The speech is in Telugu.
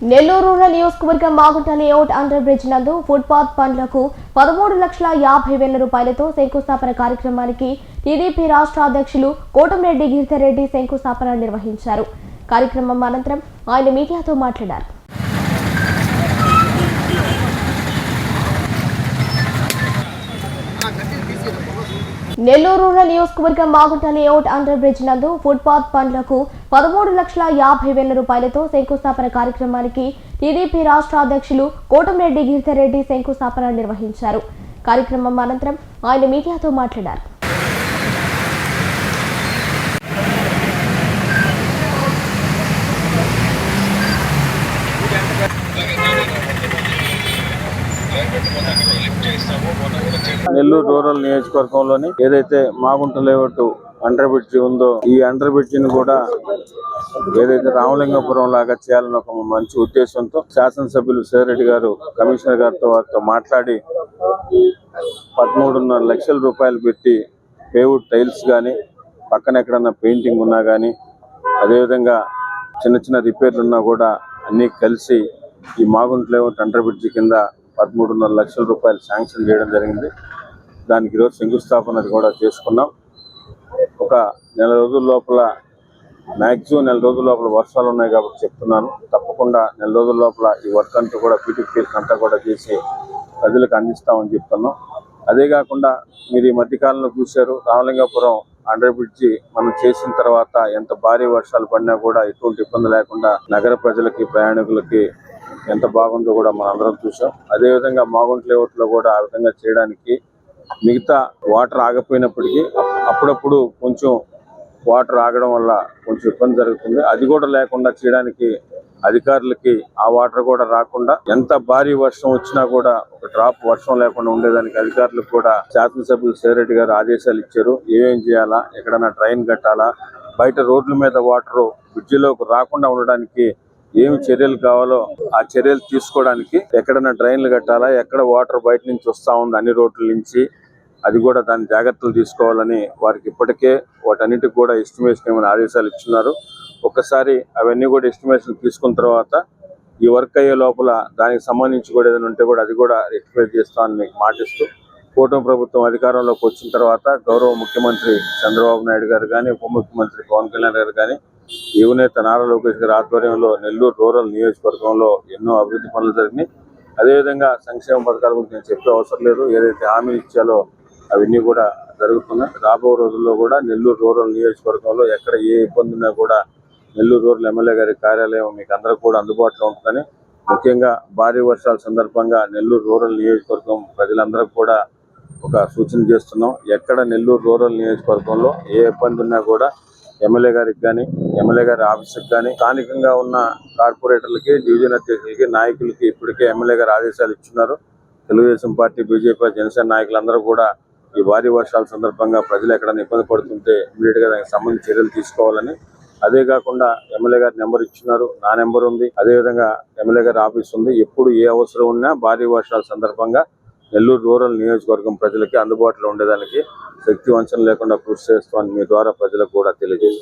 నెల్లూరు రూరల్ నియోజకవర్గం మాగుంట లేఅవుట్ అండర్ బ్రిడ్జ్ నందు ఫుట్పాత్ పనులకు పదమూడు లక్షల యాభై వేల రూపాయలతో శంకుస్థాపన కార్యక్రమానికి టీడీపీ రాష్ట్ర అధ్యక్షులు కోటమిరెడ్డి గిరిధర్రెడ్డి శంకుస్థాపన నిర్వహించారు. కార్యక్రమం అనంతరం ఆయన మీడియాతో మాట్లాడారు. నెల్లూరు రూరల్ నియోజకవర్గం మాగుంట లేఅవుట్ అండర్ బ్రిడ్జ్ నందు ఫుట్పాత్ పనులకు పదమూడు లక్షల యాభై వేల రూపాయలతో శంకుస్థాపన కార్యక్రమానికి టీడీపీ రాష్ట్ర అధ్యక్షులు కోటమిరెడ్డి గిరిధర్రెడ్డి శంకుస్థాపన నిర్వహించారు. కార్యక్రమం అనంతరం ఆయన మీడియాతో మాట్లాడారు. నెల్లూరు రూరల్ నియోజకవర్గంలోని ఏదైతే మాగుంట లేవట్టు అండర్ బ్రిడ్జ్ ఉందో ఈ అండర్ బ్రిడ్జ్ని కూడా ఏదైతే రామలింగపురం లాగా చేయాలని ఒక మంచి ఉద్దేశంతో శాసనసభ్యులు సేరెడ్డి గారు కమిషనర్ గారితో వారితో మాట్లాడి పదమూడున్నర లక్షల రూపాయలు పెట్టి పేవుడ్ టైల్స్ కానీ పక్కన ఎక్కడన్నా పెయింటింగ్ ఉన్నా కానీ అదేవిధంగా చిన్న చిన్న రిపేర్లు ఉన్నా కూడా అన్నీ కలిసి ఈ మాగుంట లేఅవుట్ అండర్ బ్రిడ్జ్ కింద పదమూడున్నర లక్షల రూపాయలు శాంక్షన్ చేయడం జరిగింది. దానికి ఈరోజు శంకుస్థాపన కూడా చేసుకున్నాం. ఒక నెల రోజుల లోపల మ్యాక్సిమం నెల రోజుల లోపల వర్షాలు ఉన్నాయి కాబట్టి చెప్తున్నాను. తప్పకుండా నెల రోజుల లోపల ఈ వర్క్ అంతా కూడా పీటీపీ అంతా కూడా చేసి ప్రజలకు అందిస్తామని చెప్తున్నాం. అదే కాకుండా మీరు ఈ మధ్యకాలంలో చూశారు రామలింగాపురం అండర్ బ్రిడ్జి మనం చేసిన తర్వాత ఎంత భారీ వర్షాలు పడినా కూడా ఎటువంటి ఇబ్బంది లేకుండా నగర ప్రజలకి ప్రయాణికులకి ఎంత బాగుందో కూడా మనం అందరం చూసాం. అదేవిధంగా మాగుంట్ లేఅవుట్లో కూడా ఆ విధంగా చేయడానికి మిగతా వాటర్ ఆగపోయినప్పటికీ అప్పుడప్పుడు కొంచెం వాటర్ ఆగడం వల్ల కొంచెం ఇబ్బంది జరుగుతుంది. అది కూడా లేకుండా చేయడానికి అధికారులకి ఆ వాటర్ కూడా రాకుండా ఎంత భారీ వర్షం వచ్చినా కూడా ఒక డ్రాప్ వర్షం లేకుండా ఉండేదానికి అధికారులకు కూడా శాసనసభ్యులు సేరెడ్డి గారు ఆదేశాలు ఇచ్చారు. ఏమేం చేయాలా? ఎక్కడైనా ట్రైన్ కట్టాలా? బయట రోడ్ల మీద వాటర్ బ్రిడ్జిలోకి రాకుండా ఉండడానికి ఏమి చర్యలు కావాలో ఆ చర్యలు తీసుకోవడానికి ఎక్కడైనా డ్రైన్లు కట్టాలా ఎక్కడ వాటర్ బయట నుంచి వస్తా ఉంది అన్ని రోడ్ల నుంచి అది కూడా దాని జాగ్రత్తలు తీసుకోవాలని వారికి ఇప్పటికే వాటన్నిటికి కూడా ఎస్టిమేషన్ ఏమైనా ఆదేశాలు ఇచ్చినారు ఒక్కసారి అవన్నీ కూడా ఎస్టిమేషన్ తీసుకున్న తర్వాత ఈ వర్క్ అయ్యే లోపల దానికి సంబంధించి కూడా ఏదైనా ఉంటే కూడా అది కూడా రెక్టిఫై చేస్తామని మీకు మాటిస్తూ కూటమి ప్రభుత్వం అధికారంలోకి వచ్చిన తర్వాత గౌరవ ముఖ్యమంత్రి చంద్రబాబు నాయుడు గారు కానీ ఉప ముఖ్యమంత్రి పవన్ కళ్యాణ్ గారు కానీ యువనేత నారా లోకేష్ గారి ఆధ్వర్యంలో నెల్లూరు రూరల్ నియోజకవర్గంలో ఎన్నో అభివృద్ధి పనులు జరిగినాయి. అదేవిధంగా సంక్షేమ పథకాల గురించి నేను చెప్పే అవసరం లేదు. ఏదైతే హామీ ఇచ్చాలో అవన్నీ కూడా జరుగుతున్నాయి. రాబో రోజుల్లో కూడా నెల్లూరు రూరల్ నియోజకవర్గంలో ఎక్కడ ఏ ఇబ్బంది ఉన్నా కూడా నెల్లూరు రూరల్ ఎమ్మెల్యే గారి కార్యాలయం మీకు అందరికీ కూడా అందుబాటులో ఉంటుందని ముఖ్యంగా భారీ వర్షాల సందర్భంగా నెల్లూరు రూరల్ నియోజకవర్గం ప్రజలందరికీ కూడా ఒక సూచన చేస్తున్నాం. ఎక్కడ నెల్లూరు రూరల్ నియోజకవర్గంలో ఏ ఇబ్బంది ఉన్నా కూడా ఎమ్మెల్యే గారికి కానీ ఎమ్మెల్యే గారి ఆఫీస్కి కానీ స్థానికంగా ఉన్న కార్పొరేటర్లకి డివిజన్ అధ్యక్షులకి నాయకులకి ఇప్పటికే ఎమ్మెల్యే గారు ఆదేశాలు ఇచ్చున్నారు. తెలుగుదేశం పార్టీ బీజేపీ జనసేన నాయకులందరూ కూడా ఈ భారీ వర్షాల సందర్భంగా ప్రజలు ఎక్కడైనా ఇబ్బంది పడుతుంటే ఇమీడియట్గా దానికి సంబంధించి చర్యలు తీసుకోవాలని. అదే కాకుండా ఎమ్మెల్యే గారి నెంబర్ ఇచ్చినారు నా నెంబర్ ఉంది. అదే విధంగా ఎమ్మెల్యే గారి ఆఫీస్ ఉంది. ఎప్పుడు ఏ అవసరం ఉన్నా భారీ వర్షాల సందర్భంగా నెల్లూరు రూరల్ నియోజకవర్గం ప్రజలకి అందుబాటులో ఉండేదానికి శక్తి వంచన లేకుండా కృషి చేస్తామని మీ ద్వారా ప్రజలకు కూడా తెలియజేస్తాం